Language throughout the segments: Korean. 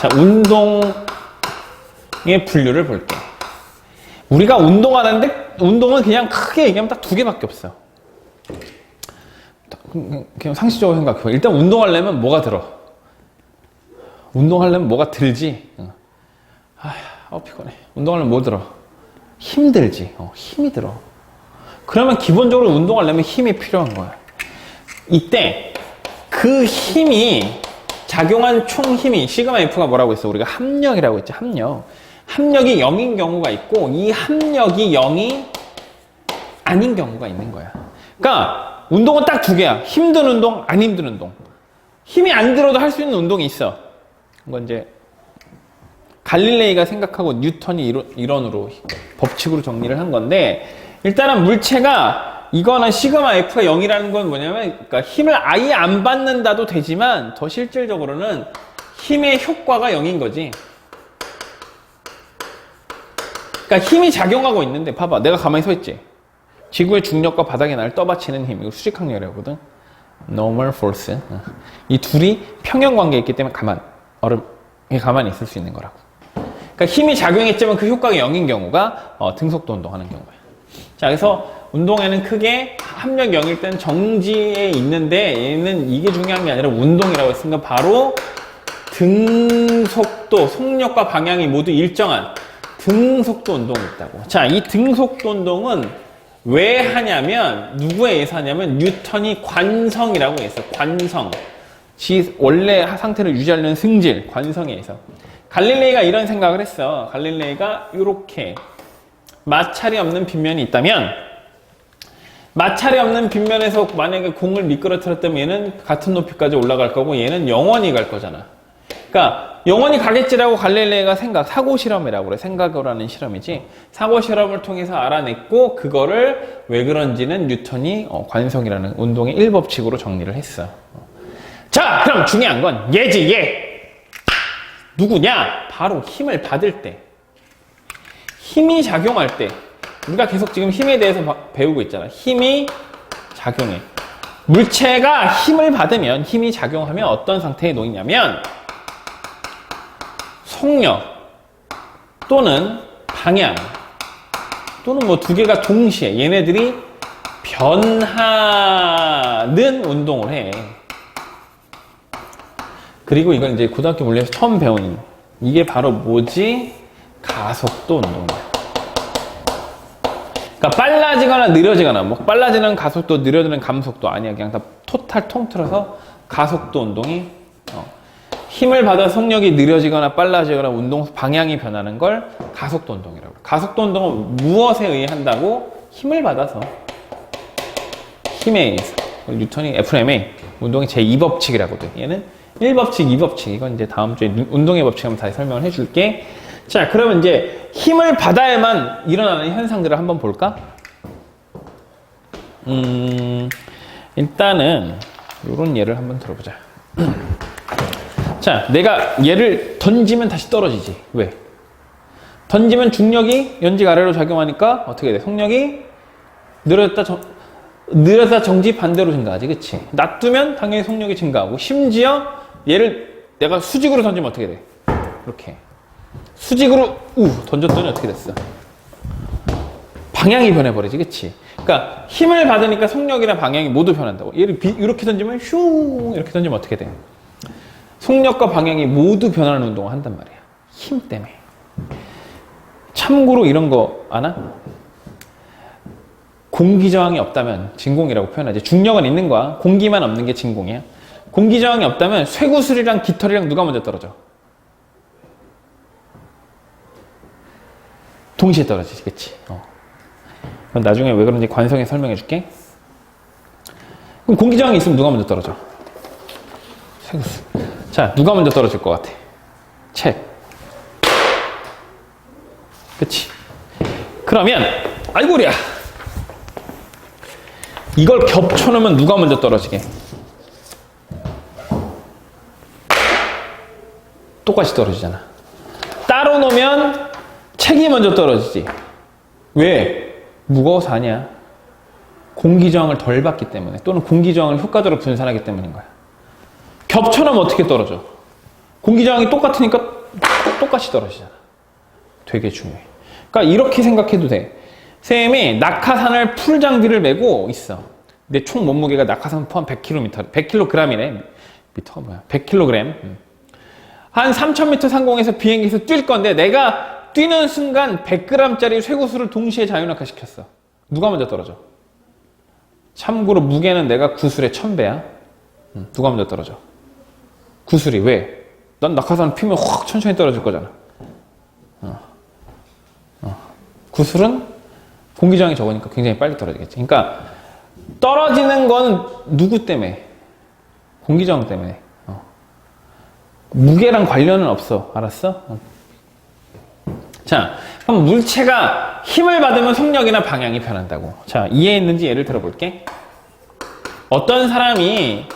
자, 운동의 분류를 볼게. 우리가 운동하는데, 운동은 그냥 크게 얘기하면 딱 두 개밖에 없어. 그냥 상식적으로 생각해. 일단 운동하려면 뭐가 들어? 운동하려면 뭐가 들지? 어. 아, 어, 피곤해. 운동하려면 뭐 들어? 힘들지. 어, 힘이 들어. 그러면 기본적으로 운동하려면 힘이 필요한 거야. 이때 그 힘이 작용한 총 힘이 시그마 F가 뭐라고 했어? 우리가 합력이라고 했지. 합력. 합력이 0인 경우가 있고 이 합력이 0이 아닌 경우가 있는 거야. 그러니까 운동은 딱 두 개야. 힘든 운동, 안 힘든 운동. 힘이 안 들어도 할 수 있는 운동이 있어. 이건 이제 갈릴레이가 생각하고 뉴턴이 이론, 이론으로 법칙으로 정리를 한 건데 일단은 물체가 이거는 시그마 F가 0이라는 건 뭐냐면 그러니까 힘을 아예 안 받는다도 되지만 더 실질적으로는 힘의 효과가 0인 거지. 그러니까 힘이 작용하고 있는데 봐봐 내가 가만히 서 있지. 지구의 중력과 바닥에 나를 떠받치는 힘 이거 수직항력이라고 하거든. normal force. 어. 이 둘이 평형 관계에 있기 때문에 가만 얼음 가만히 있을 수 있는 거라고. 그러니까 힘이 작용했지만 그 효과가 0인 경우가 어, 등속도 운동하는 경우야. 자, 그래서 운동에는 크게 합력 0일 때는 정지에 있는데 얘는 이게 중요한 게 아니라 운동이라고 했으니까 바로 등 속도, 속력과 방향이 모두 일정한 등 속도 운동이 있다고. 자, 이 등 속도 운동은 왜 하냐면 누구에 의해서 하냐면 뉴턴이 관성이라고 했어. 관성. 지 원래 상태를 유지하려는 승질, 관성에 의해서. 갈릴레이가 이런 생각을 했어. 갈릴레이가 이렇게 마찰이 없는 빗면이 있다면 마찰이 없는 빗면에서 만약에 공을 미끄러뜨렸다면 얘는 같은 높이까지 올라갈 거고 얘는 영원히 갈 거잖아. 그러니까 영원히 가겠지라고 갈릴레이가 생각, 사고 실험이라고 그래. 생각으로 하는 실험이지. 사고 실험을 통해서 알아냈고 그거를 왜 그런지는 뉴턴이 어, 관성이라는 운동의 일법칙으로 정리를 했어. 자, 그럼 중요한 건 얘지, 얘. 누구냐? 바로 힘을 받을 때. 힘이 작용할 때. 우리가 계속 지금 힘에 대해서 바- 배우고 있잖아. 힘이 작용해. 물체가 힘을 받으면, 힘이 작용하면 어떤 상태에 놓이냐면, 속력 또는 방향 또는 뭐 두 개가 동시에 얘네들이 변하는 운동을 해. 그리고 이건 이제 고등학교 물리에서 처음 배운 이게 바로 뭐지? 가속도 운동이야. 그러니까 빨라지거나 느려지거나 뭐 빨라지는 가속도 느려지는 감속도 아니야. 그냥 다 토탈 통틀어서 가속도 운동이 어. 힘을 받아 속력이 느려지거나 빨라지거나 운동 방향이 변하는 걸 가속도 운동이라고. 가속도 운동은 무엇에 의해 한다고? 힘을 받아서. 힘에 의해서. 뉴턴이 FMA 운동의 제2법칙이라고 돼. 얘는 1법칙, 2법칙. 이건 이제 다음 주에 누- 운동의 법칙 한번 다시 설명을 해줄게. 자, 그러면 이제 힘을 받아야만 일어나는 현상들을 한번 볼까? 음, 일단은 이런 예를 한번 들어보자. 자, 내가 얘를 던지면 다시 떨어지지. 왜? 던지면 중력이 연직 아래로 작용하니까 어떻게 돼? 속력이 늘어졌다 정, 늘어졌다 정지 반대로 증가하지. 그치? 놔두면 당연히 속력이 증가하고 심지어 얘를 내가 수직으로 던지면 어떻게 돼? 이렇게. 수직으로 우 던졌더니 어떻게 됐어? 방향이 변해버리지, 그치? 그러니까 힘을 받으니까 속력이나 방향이 모두 변한다고. 얘를 비- 이렇게 던지면 슝 이렇게 던지면 어떻게 돼? 속력과 방향이 모두 변하는 운동을 한단 말이야. 힘 때문에. 참고로 이런 거 아나? 공기 저항이 없다면 진공이라고 표현하지. 중력은 있는 거야. 공기만 없는 게 진공이야. 공기 저항이 없다면 쇠구슬이랑 깃털이랑 누가 먼저 떨어져? 동시에 떨어지지, 그치? 어. 그럼 나중에 왜 그런지 관성에 설명해 줄게. 그럼 공기 저항이 있으면 누가 먼저 떨어져? 쇠구슬. 자, 누가 먼저 떨어질 것 같아? 책. 그치? 그러면, 아이고리야. 이걸 겹쳐놓으면 누가 먼저 떨어지게? 똑같이 떨어지잖아. 따로 놓으면 책이 먼저 떨어지지. 왜? 무거워서 아니야. 공기 저항을 덜 받기 때문에 또는 공기 저항을 효과적으로 분산하기 때문인 거야. 겹쳐놓으면 어떻게 떨어져? 공기 저항이 똑같으니까 똑같이 떨어지잖아. 되게 중요해. 그러니까 이렇게 생각해도 돼. 쌤이 낙하산을 풀 장비를 메고 있어. 내 총 몸무게가 낙하산 포함 100km, 100kg이래. 미터가 뭐야? 100kg. 음. 한 3000m 상공에서 비행기에서 뛸 건데 내가 뛰는 순간 100g짜리 쇠구슬을 동시에 자유낙하시켰어. 누가 먼저 떨어져? 참고로 무게는 내가 구슬의 1000배야. 음, 누가 먼저 떨어져? 구슬이 왜? 난 낙하산 피면 확 천천히 떨어질 거잖아. 어. 어. 구슬은 공기저항이 적으니까 굉장히 빨리 떨어지겠지. 그러니까 떨어지는 건 누구 때문에? 공기저항 때문에. 어. 무게랑 관련은 없어. 알았어? 어. 자, 그럼 물체가 힘을 받으면 속력이나 방향이 변한다고. 자, 이해했는지 예를 들어볼게. 어떤 사람이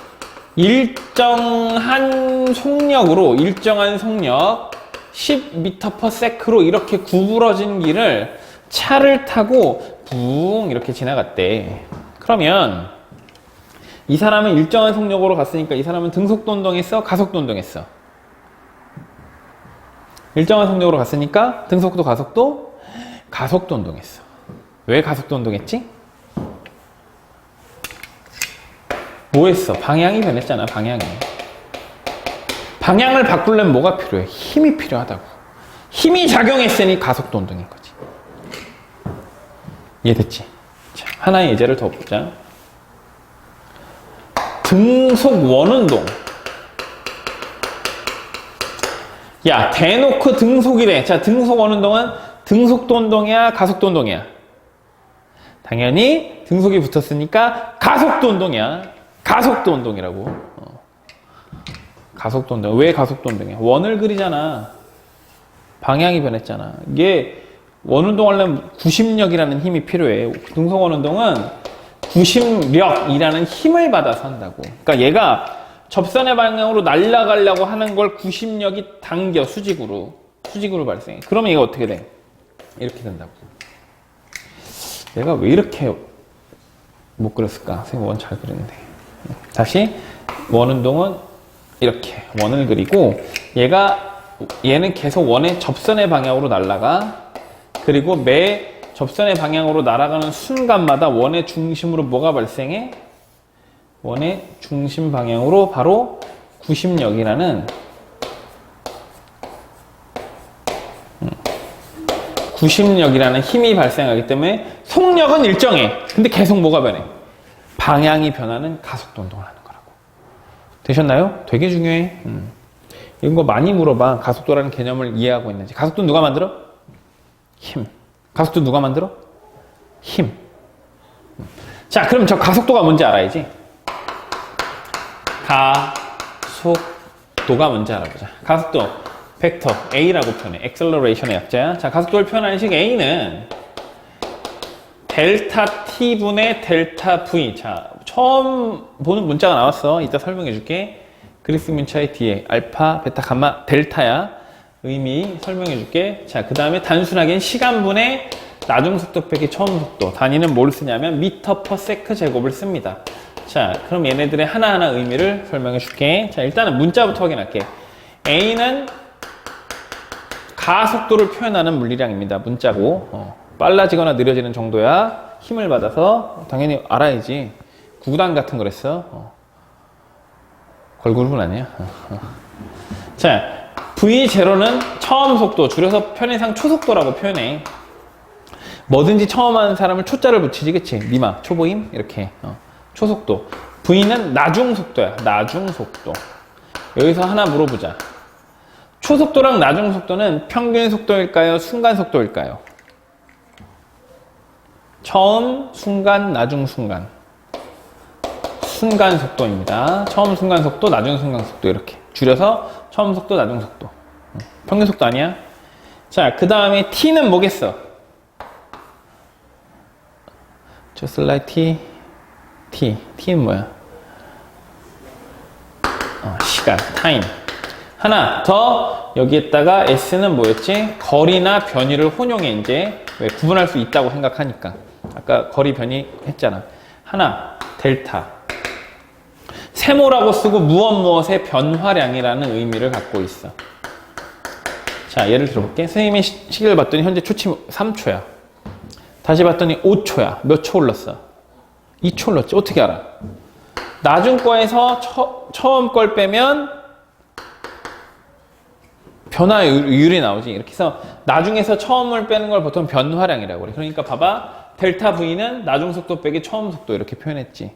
일정한 속력으로, 일정한 속력, 10m/s로 이렇게 구부러진 길을 차를 타고 붕 이렇게 지나갔대. 그러면 이 사람은 일정한 속력으로 갔으니까 이 사람은 등속도 운동했어? 가속도 운동했어? 일정한 속력으로 갔으니까 등속도 가속도 가속도 운동했어. 왜 가속도 운동했지? 뭐 했어? 방향이 변했잖아, 방향이. 방향을 바꾸려면 뭐가 필요해? 힘이 필요하다고. 힘이 작용했으니 가속도 운동인 거지. 이해됐지? 자, 하나의 예제를 더 보자. 등속 원운동. 야, 대놓고 등속이래. 자, 등속 원운동은 등속도 운동이야, 가속도 운동이야? 당연히 등속이 붙었으니까 가속도 운동이야. 가속도 운동이라고. 어. 가속도 운동. 왜 가속도 운동이야? 원을 그리잖아. 방향이 변했잖아. 이게 원 운동 하려면 구심력이라는 힘이 필요해. 등속 원 운동은 구심력이라는 힘을 받아서 한다고. 그러니까 얘가 접선의 방향으로 날아가려고 하는 걸 구심력이 당겨 수직으로 수직으로 발생해. 그러면 얘가 어떻게 돼? 이렇게 된다고. 얘가 왜 이렇게 못 그렸을까? 선생님 원 잘 그렸는데. 다시 원 운동은 이렇게 원을 그리고 얘가 얘는 계속 원의 접선의 방향으로 날아가. 그리고 매 접선의 방향으로 날아가는 순간마다 원의 중심으로 뭐가 발생해? 원의 중심 방향으로 바로 구심력이라는 음, 구심력이라는 힘이 발생하기 때문에 속력은 일정해. 근데 계속 뭐가 변해? 방향이 변하는 가속도 운동을 하는 거라고. 되셨나요? 되게 중요해. 음. 이런 거 많이 물어봐. 가속도라는 개념을 이해하고 있는지. 가속도 누가 만들어? 힘. 가속도 누가 만들어? 힘. 음. 자, 그럼 저 가속도가 뭔지 알아야지. 가속도가 뭔지 알아보자. 가속도 벡터 A라고 표현해. acceleration의 약자야. 자, 가속도를 표현하는 식 A는 델타 T분의 델타 V. 자, 처음 보는 문자가 나왔어. 이따 설명해 줄게. 그리스 문자의 뒤에 알파, 베타, 감마, 델타야. 의미 설명해 줄게. 자, 그 다음에 단순하게는 시간분의 나중 속도 빼기 처음 속도. 단위는 뭘 쓰냐면 미터 퍼 세크 제곱을 씁니다. 자, 그럼 얘네들의 하나하나 의미를 설명해 줄게. 자, 일단은 문자부터 확인할게. A는 가속도를 표현하는 물리량입니다. 문자고. 어, 빨라지거나 느려지는 정도야. 힘을 받아서 당연히 알아야지. 구단 같은 거랬어. 어. 걸그룹은 아니야. 자, V0는 처음 속도, 줄여서 편의상 초속도라고 표현해. 뭐든지 처음 하는 사람을 초자를 붙이지, 그치? 니마, 초보임? 이렇게. 어. 초속도. V는 나중 속도야. 나중 속도. 여기서 하나 물어보자. 초속도랑 나중 속도는 평균 속도일까요? 순간 속도일까요? 처음 순간, 나중 순간. 순간 속도입니다. 처음 순간 속도, 나중 순간 속도 이렇게 줄여서 처음 속도, 나중 속도. 평균 속도 아니야? 자, 그 다음에 t는 뭐겠어? just like t, t, t는 뭐야? 어, 시간, 타임. 하나 더 여기에다가 s는 뭐였지? 거리나 변이를 혼용해 이제 왜 구분할 수 있다고 생각하니까 아까 거리 변이 했잖아. 하나 델타. 세모라고 쓰고 무엇 무엇의 변화량이라는 의미를 갖고 있어. 자, 예를 들어볼게. 선생님이 시- 시계를 봤더니 현재 초침 3초야. 다시 봤더니 5초야. 몇 초 올랐어? 2초 올랐지. 어떻게 알아? 나중 거에서 처, 처음 걸 빼면 변화율이 나오지. 이렇게 해서 나중에서 처음을 빼는 걸 보통 변화량이라고 그래. 그러니까 봐봐. 델타 V는 나중 속도 빼기 처음 속도 이렇게 표현했지.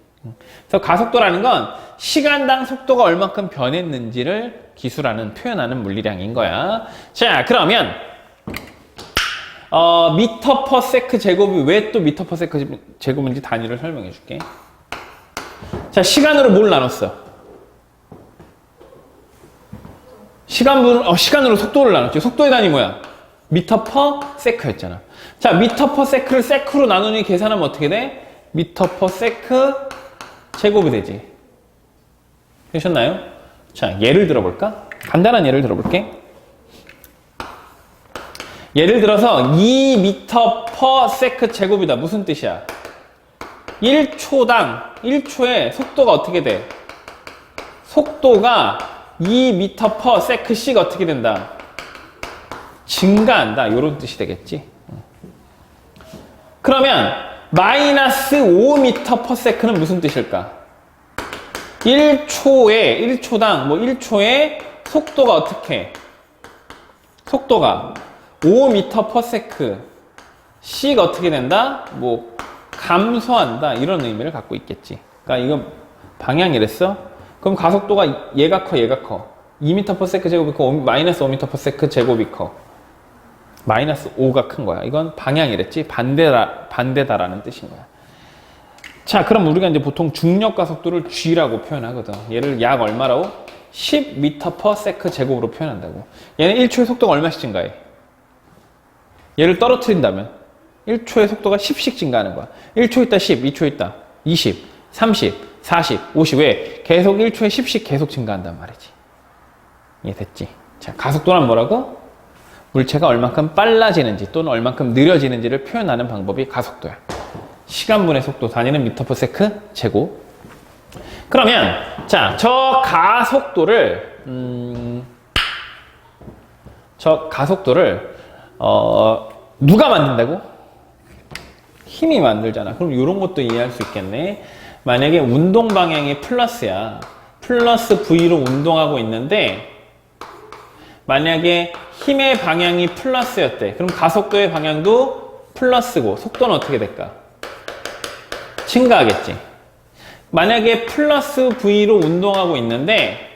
그래서 가속도라는 건 시간당 속도가 얼만큼 변했는지를 기술하는, 표현하는 물리량인 거야. 자, 그러면 어, 미터 퍼 세크 제곱이 왜 또 미터 퍼 세크 제곱인지 단위를 설명해 줄게. 자, 시간으로 뭘 나눴어? 시간분, 어, 시간으로 속도를 나눴지. 속도의 단위 뭐야? 미터 퍼 세크였잖아. 자, 미터 퍼 세크를 세크로 나누니 계산하면 어떻게 돼? 미터 퍼 세크 제곱이 되지. 되셨나요? 자, 예를 들어볼까? 간단한 예를 들어볼게. 예를 들어서 2미터 퍼 세크 제곱이다. 무슨 뜻이야? 1초당, 1초에 속도가 어떻게 돼? 속도가 2m per sec씩 어떻게 된다? 증가한다. 이런 뜻이 되겠지. 그러면 마이너스 5m per sec는 무슨 뜻일까? 1초에 1초당 뭐 1초에 속도가 어떻게? 속도가 5m per sec씩 어떻게 된다? 뭐 감소한다 이런 의미를 갖고 있겠지. 그러니까 이거 방향 이랬어? 그럼 가속도가 얘가 커, 얘가 커. 2m per s 제곱이 커, 마이너스 5m per s 제곱이 커. 마이너스 5가 큰 거야. 이건 방향이랬지. 반대다, 반대다라는 뜻인 거야. 자, 그럼 우리가 이제 보통 중력 가속도를 G라고 표현하거든. 얘를 약 얼마라고? 10m per s 제곱으로 표현한다고. 얘는 1초의 속도가 얼마씩 증가해? 얘를 떨어뜨린다면 1초의 속도가 10씩 증가하는 거야. 1초 있다 10, 2초 있다 20, 30, 40, 50. 왜? 계속 1초에 10씩 계속 증가한단 말이지. 이해됐지? 자, 가속도란 뭐라고? 물체가 얼만큼 빨라지는지 또는 얼만큼 느려지는지를 표현하는 방법이 가속도야. 시간분의 속도 단위는 미터 퍼 세크 제곱. 그러면 자, 저 가속도를 음, 저 가속도를 어, 누가 만든다고? 힘이 만들잖아. 그럼 이런 것도 이해할 수 있겠네. 만약에 운동 방향이 플러스야. 플러스 V로 운동하고 있는데 만약에 힘의 방향이 플러스였대. 그럼 가속도의 방향도 플러스고 속도는 어떻게 될까? 증가하겠지. 만약에 플러스 V로 운동하고 있는데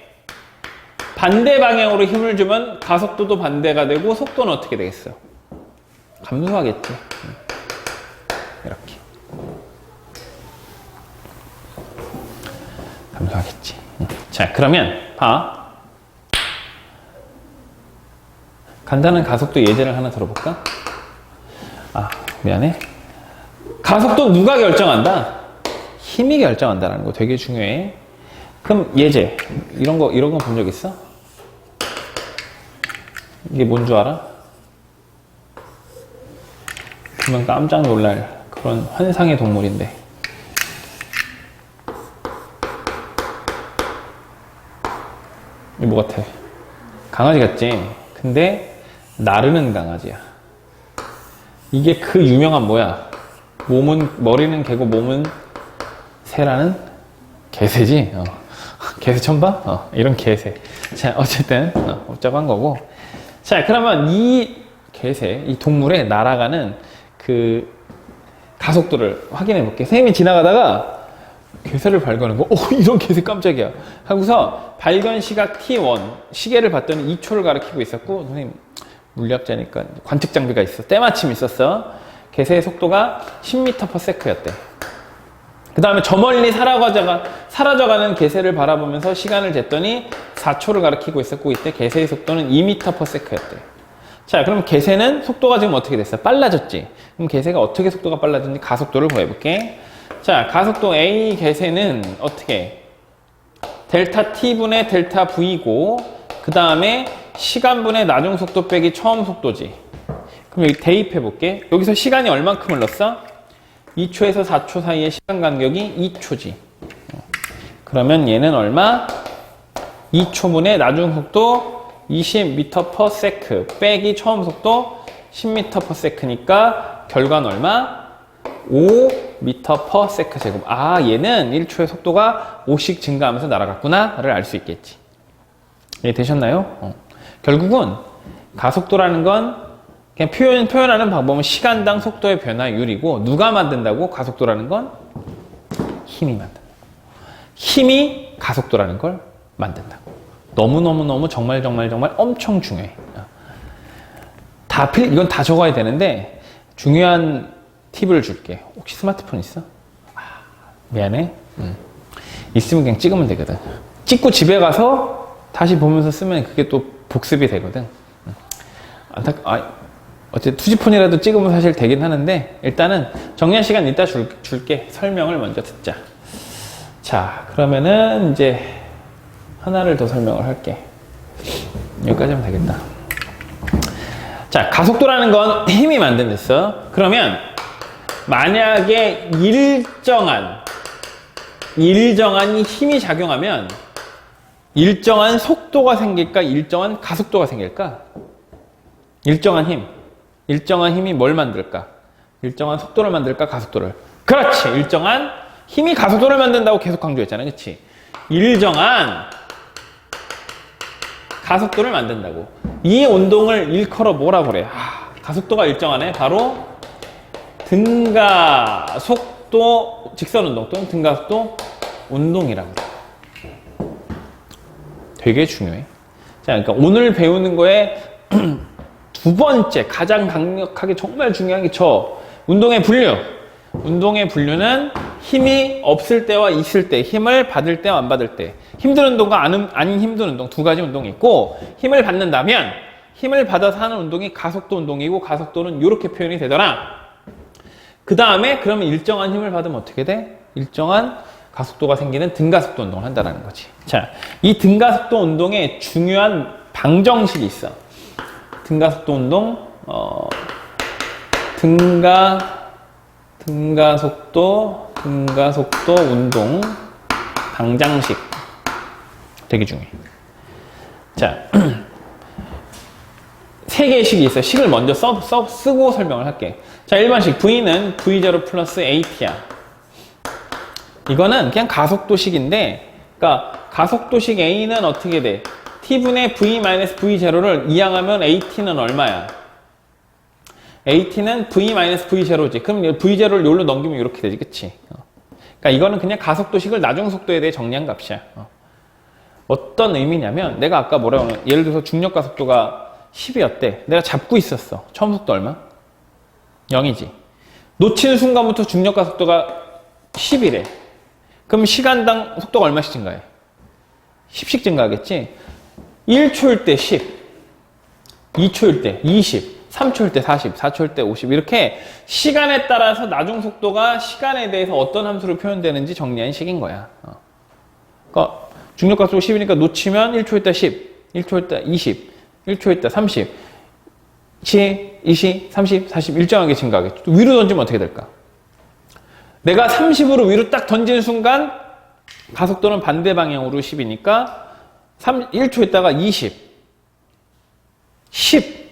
반대 방향으로 힘을 주면 가속도도 반대가 되고 속도는 어떻게 되겠어? 감소하겠지. 이렇게. 감소하겠지. 자, 그러면 봐. 간단한 가속도 예제를 하나 들어볼까? 아, 미안해. 가속도 누가 결정한다? 힘이 결정한다는 거 되게 중요해. 그럼 예제 이런 거 이런 거 본 적 있어? 이게 뭔 줄 알아? 보면 깜짝 놀랄 그런 환상의 동물인데. 이뭐 같아? 강아지 같지? 근데 나르는 강아지야. 이게 그 유명한 뭐야? 몸은 머리는 개고 몸은 새라는 개새지. 어. 개새 봐? 어, 이런 개새. 자, 어쨌든 어, 복잡한 거고. 자, 그러면 이 개새, 이 동물의 날아가는 그 가속도를 확인해 볼게. 선생님이 지나가다가 개새를 발견한 거, 오, 이런 개새 깜짝이야. 하고서 발견 시각 T1, 시계를 봤더니 2초를 가리키고 있었고, 선생님, 물리학자니까 관측 장비가 있어. 때마침 있었어. 개새의 속도가 10m per sec였대. 그 다음에 저 멀리 사라져가, 사라져가는 개새를 바라보면서 시간을 쟀더니 4초를 가리키고 있었고, 이때 개새의 속도는 2m per sec였대. 자, 그럼 개새는 속도가 지금 어떻게 됐어? 빨라졌지? 그럼 개새가 어떻게 속도가 빨라졌는지 가속도를 구해볼게. 자, 가속도 A 개새는 어떻게? 델타 T분의 델타 V고, 그 다음에 시간분의 나중 속도 빼기 처음 속도지. 그럼 여기 대입해 볼게. 여기서 시간이 얼만큼 흘렀어? 2초에서 4초 사이의 시간 간격이 2초지. 그러면 얘는 얼마? 2초분의 나중 속도 20m/s 빼기 처음 속도 10m/s니까 결과는 얼마? 5m/s 제곱. 아, 얘는 1초의 속도가 5씩 증가하면서 날아갔구나를 알 수 있겠지. 이해 되셨나요? 어. 결국은 가속도라는 건 그냥 표현, 표현하는 방법은 시간당 속도의 변화율이고 누가 만든다고 가속도라는 건 힘이 만든다. 힘이 가속도라는 걸 만든다고. 너무너무너무 정말 정말 정말 엄청 중요해. 어. 다 필, 이건 다 적어야 되는데 중요한 팁을 줄게. 혹시 스마트폰 있어? 아, 미안해. 음. 있으면 그냥 찍으면 되거든. 찍고 집에 가서 다시 보면서 쓰면 그게 또 복습이 되거든. 음. 안타, 아, 어쨌든 투지폰이라도 찍으면 사실 되긴 하는데 일단은 정리한 시간 이따 줄, 줄게. 설명을 먼저 듣자. 자, 그러면은 이제 하나를 더 설명을 할게. 여기까지 하면 되겠다. 자, 가속도라는 건 힘이 만든댔어. 그러면 만약에 일정한 일정한 힘이 작용하면 일정한 속도가 생길까? 일정한 가속도가 생길까? 일정한 힘. 일정한 힘이 뭘 만들까? 일정한 속도를 만들까? 가속도를. 그렇지. 일정한 힘이 가속도를 만든다고 계속 강조했잖아. 그렇지? 일정한 가속도를 만든다고. 이 운동을 일컬어 뭐라 그래? 아, 가속도가 일정하네. 바로 등가속도 직선 운동 또는 등가속도 운동이라고. 되게 중요해. 자, 그러니까 오늘 배우는 거에 두 번째 가장 강력하게 정말 중요한 게 저 운동의 분류. 운동의 분류는 힘이 없을 때와 있을 때, 힘을 받을 때와 안 받을 때, 힘든 운동과 안- 아닌 힘든 운동 두 가지 운동이 있고 힘을 받는다면 힘을 받아서 하는 운동이 가속도 운동이고 가속도는 이렇게 표현이 되더라. 그 다음에 그러면 일정한 힘을 받으면 어떻게 돼? 일정한 가속도가 생기는 등가속도 운동을 한다는 거지. 자, 이 등가속도 운동에 중요한 방정식이 있어. 등가속도 운동, 어, 등가, 등가속도, 등가속도 운동, 방장식. 되게 중요해. 자, 세 개의 식이 있어요. 식을 먼저 써, 써, 쓰고 설명을 할게. 자, 1번식. V는 V0 플러스 AT야. 이거는 그냥 가속도식인데, 그러니까 가속도식 A는 어떻게 돼? T분의 V 마이너스 V0를 이항하면 AT는 얼마야? AT는 V 마이너스 V0지. 그럼 V0를 여기로 넘기면 이렇게 되지, 그치? 어. 그러니까 이거는 그냥 가속도식을 나중 속도에 대해 정리한 값이야. 어. 어떤 의미냐면, 내가 아까 뭐라고 하면, 예를 들어서 중력 가속도가 10이었대. 내가 잡고 있었어. 처음 속도 얼마? 0이지. 놓치는 순간부터 중력 가속도가 10이래. 그럼 시간당 속도가 얼마씩 증가해? 10씩 증가하겠지? 1초일 때 10, 2초일 때 20, 3초일 때 40, 4초일 때 50 이렇게 시간에 따라서 나중 속도가 시간에 대해서 어떤 함수로 표현되는지 정리한 식인 거야. 어. 그러니까 중력 가속도 10이니까 놓치면 1초일 때 10, 1초일 때 20, 1초일 때 30, 10, 20, 30, 40 일정하게 증가하겠죠. 또 위로 던지면 어떻게 될까? 내가 30으로 위로 딱 던지는 순간 가속도는 반대 방향으로 10이니까 3, 1초 있다가 20, 10,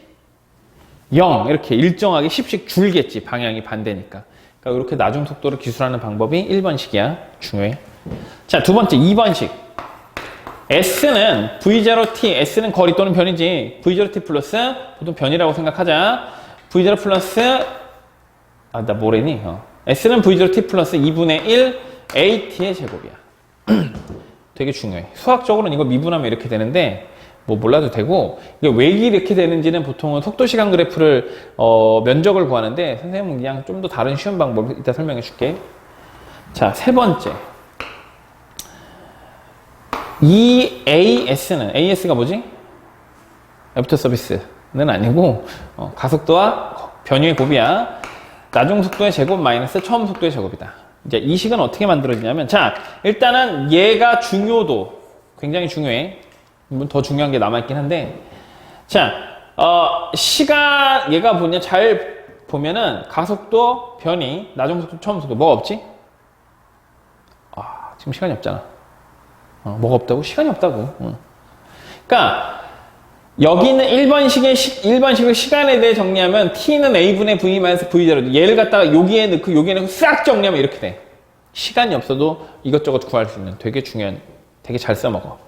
0 이렇게 일정하게 10씩 줄겠지 방향이 반대니까. 그러니까 이렇게 나중 속도를 기술하는 방법이 1번식이야 중요해. 자두 번째 2번식. S는 V0T, S는 거리 또는 변이지. V0T 플러스 보통 변이라고 생각하자. V0 플러스 아 나 뭐래니? 어. S는 V0T 플러스 2분의 1 AT의 제곱이야 되게 중요해. 수학적으로는 이거 미분하면 이렇게 되는데 뭐 몰라도 되고 이게 왜 이렇게 되는지는 보통은 속도 시간 그래프를 어, 면적을 구하는데 선생님은 그냥 좀 더 다른 쉬운 방법을 이따 설명해 줄게. 자, 세 번째. 이 AS는 AS가 뭐지? 애프터 서비스는 아니고 어, 가속도와 변유의 곱이야. 나중 속도의 제곱 마이너스 처음 속도의 제곱이다. 이제 이 식은 어떻게 만들어지냐면, 자, 일단은 얘가 중요도 굉장히 중요해. 물론 더 중요한 게 남아있긴 한데, 자, 어, 시간, 얘가 뭐냐, 잘 보면은 가속도, 변이, 나중 속도, 처음 속도, 뭐가 없지? 아, 지금 시간이 없잖아. 어, 뭐가 없다고? 시간이 없다고. 어. 그러니까 여기는 1번식의 시, 1번식을 시간에 대해 정리하면 t는 a분의 v 마이너스 v제로 얘를 갖다가 여기에 넣고 여기에 넣고 싹 정리하면 이렇게 돼. 시간이 없어도 이것저것 구할 수 있는 되게 중요한 되게 잘 써먹어.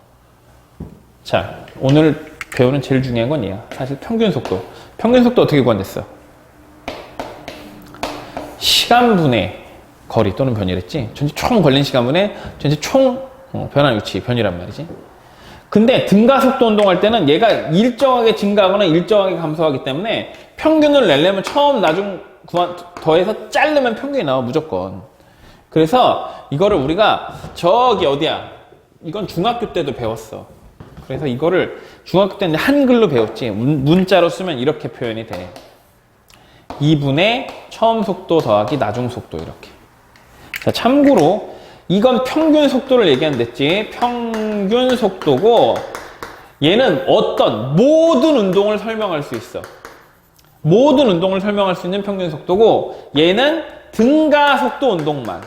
자, 오늘 배우는 제일 중요한 건 얘야. 사실 평균 속도. 평균 속도 어떻게 구한댔어? 시간분의 거리 또는 변이랬지. 전체 총 걸린 시간분의 전체 총 어, 변화 위치 변이란 말이지. 근데 등가속도 운동할 때는 얘가 일정하게 증가하거나 일정하게 감소하기 때문에 평균을 내려면 처음 나중 더해서 자르면 평균이 나와 무조건. 그래서 이거를 우리가 저기 어디야? 이건 중학교 때도 배웠어. 그래서 이거를 중학교 때는 한글로 배웠지. 문, 문자로 쓰면 이렇게 표현이 돼. 2분의 처음 속도 더하기 나중 속도 이렇게. 자, 참고로 이건 평균 속도를 얘기한댔지. 평균 속도고 얘는 어떤 모든 운동을 설명할 수 있어. 모든 운동을 설명할 수 있는 평균 속도고 얘는 등가 속도 운동만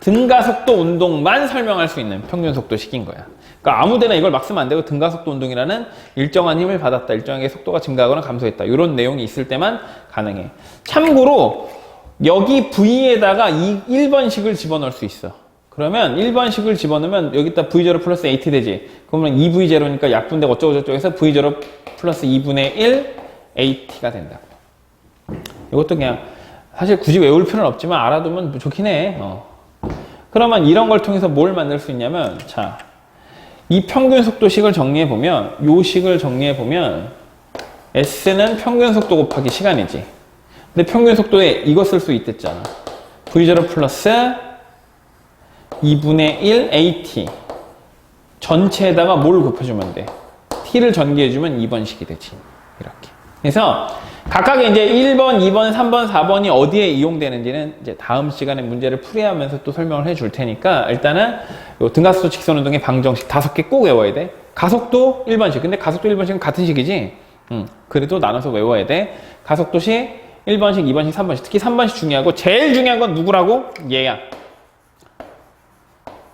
등가 속도 운동만 설명할 수 있는 평균 속도식인 거야. 그러니까 아무데나 이걸 막 쓰면 안 되고 등가 속도 운동이라는 일정한 힘을 받았다, 일정하게 속도가 증가하거나 감소했다 이런 내용이 있을 때만 가능해. 참고로 여기 V에다가 이 1번식을 집어넣을 수 있어. 그러면 1번식을 집어넣으면 여기다 V0 플러스 AT 되지. 그러면 2V0니까 약분되고 어쩌고저쩌고 해서 V0 플러스 2분의 1 AT가 된다고. 이것도 그냥 사실 굳이 외울 필요는 없지만 알아두면 좋긴 해. 어. 그러면 이런 걸 통해서 뭘 만들 수 있냐면 자, 이 평균 속도식을 정리해 보면 요 식을 정리해 보면 S는 평균 속도 곱하기 시간이지. 근데 평균 속도에 이거 쓸 수 있댔잖아. V0 플러스 2분의 1 AT 전체에다가 뭘 곱해주면 돼? T를 전개해주면 2번식이 되지. 이렇게. 그래서 각각의 이제 1번, 2번, 3번, 4번이 어디에 이용되는지는 이제 다음 시간에 문제를 풀이하면서 또 설명을 해 줄 테니까 일단은 요 등가속도 직선 운동의 방정식 다섯 개 꼭 외워야 돼. 가속도 1번식. 근데 가속도 1번식은 같은 식이지. 음, 그래도 나눠서 외워야 돼. 가속도식 1번식, 2번식, 3번식. 특히 3번식 중요하고 제일 중요한 건 누구라고? 얘야.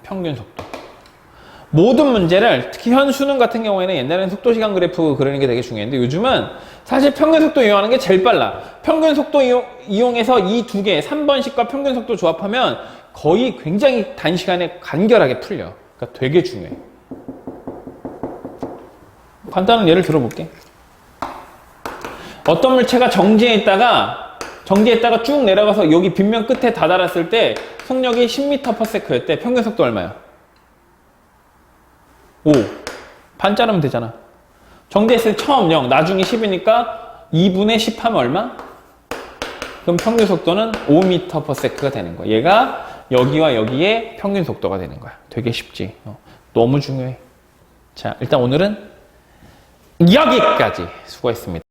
평균 속도. 모든 문제를 특히 현 수능 같은 경우에는 옛날에는 속도 시간 그래프 그리는 게 되게 중요했는데 요즘은 사실 평균 속도 이용하는 게 제일 빨라. 평균 속도 이용, 해서 이 두 개, 3번식과 평균 속도 조합하면 거의 굉장히 단시간에 간결하게 풀려. 그러니까 되게 중요해. 간단한 예를 들어볼게. 어떤 물체가 정지해 있다가 정지했다가 쭉 내려가서 여기 빗면 끝에 다다랐을 때 속력이 10m/s였대. 평균 속도 얼마야? 5. 반 자르면 되잖아. 정지했을 때 처음 0, 나중에 10이니까 2분의 10 하면 얼마? 그럼 평균 속도는 5m/s가 되는 거야. 얘가 여기와 여기에 평균 속도가 되는 거야. 되게 쉽지. 어, 너무 중요해. 자, 일단 오늘은 여기까지 수고했습니다.